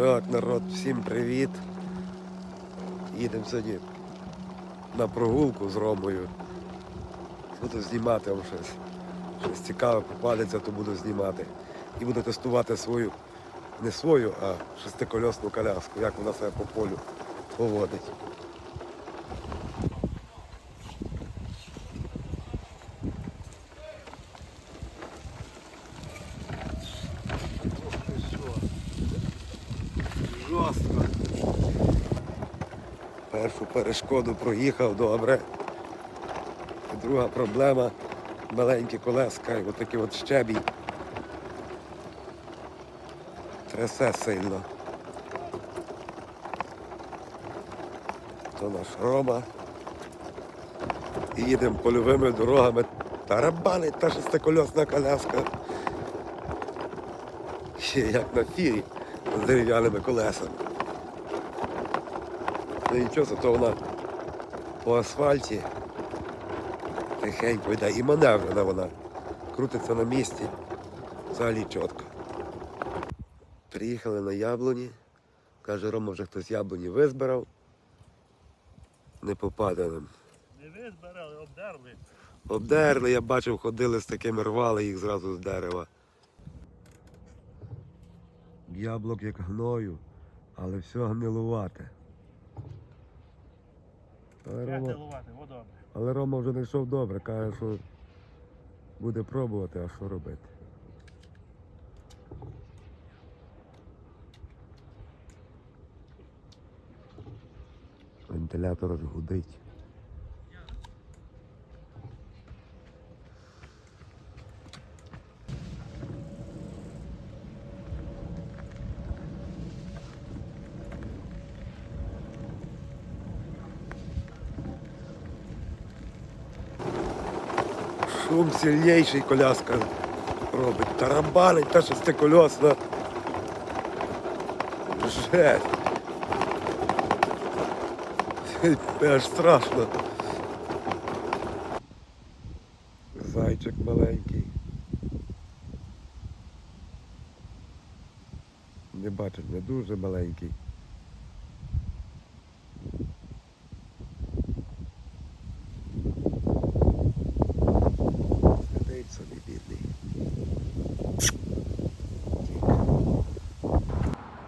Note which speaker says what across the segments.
Speaker 1: Так, народ, всім привіт. Їдемо сьогодні на прогулку з Ромою. Буду знімати вам щось. Щось цікаве попадеться, то буду знімати. І буду тестувати свою, не свою, а шестикольосну коляску, як вона себе по полю поводить. Жорстко. Першу перешкоду проїхав добре. Друга проблема маленькі колеска і отакий от щебій. Трясе сильно. То наш Рома. І їдемо польовими дорогами. Тарабанить та шестикольосна коляска. Ще як на фірі з дерев'яними колесами. Ну нічого, зато вона по асфальті тихенько йде. І маневрена вона. Крутиться на місці. Взагалі чітко. Приїхали на яблуні. Каже, Рома вже хтось яблуні визбирав. Не попаде нам.
Speaker 2: Не ви збирали, обдерли.
Speaker 1: Обдерли, я бачив, ходили з такими, рвали їх зразу з дерева. Яблук як гною, але все гнилувате. Але Рома, але Рома вже не йшов добре, каже, що буде пробувати, а що робити. Вентилятор гудить. Шум сильніший коляска робить. Тарабанить та шестикольосна. Жесть. Аж страшно. Зайчик маленький. Не бачиш, не дуже маленький.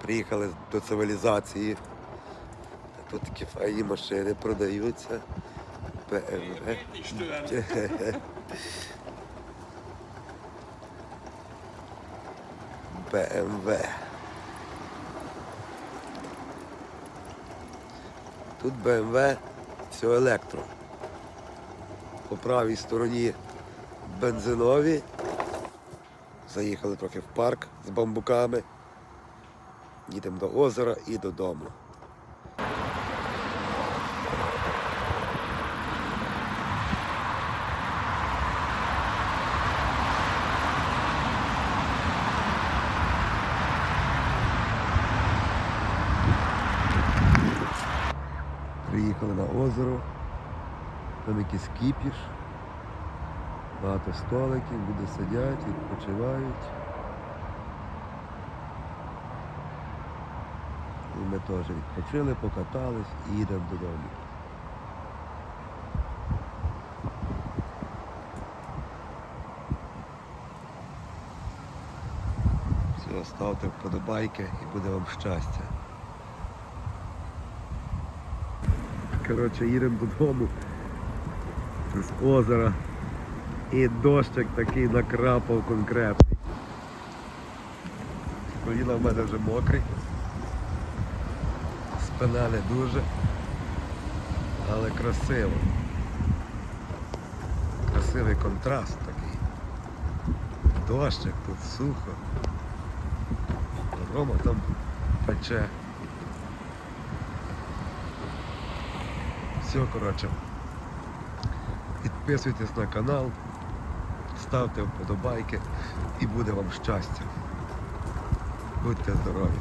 Speaker 1: Приїхали до цивілізації. Тут такі файні машини продаються. БМВ. БМВ. Тут БМВ все електро. По правій стороні бензинові. Заїхали трохи в парк з бамбуками. Їдемо до озера і додому. Приїхали на озеро, там якийсь кіпіш, багато столиків, люди сидять, відпочивають. І ми теж відпочили, покатались і їдемо додому. Все, ставте вподобайки і буде вам щастя. Коротше, їдемо додому з озера. І дощик такий накрапав конкретний. Коліна в мене вже мокрі. Спина не дуже, але красиво. Красивий контраст такий. Дощик, тут сухо. Рома там пече. Все, коротше. Підписуйтесь на канал, ставте вподобайки і буде вам щастя. Будьте здорові!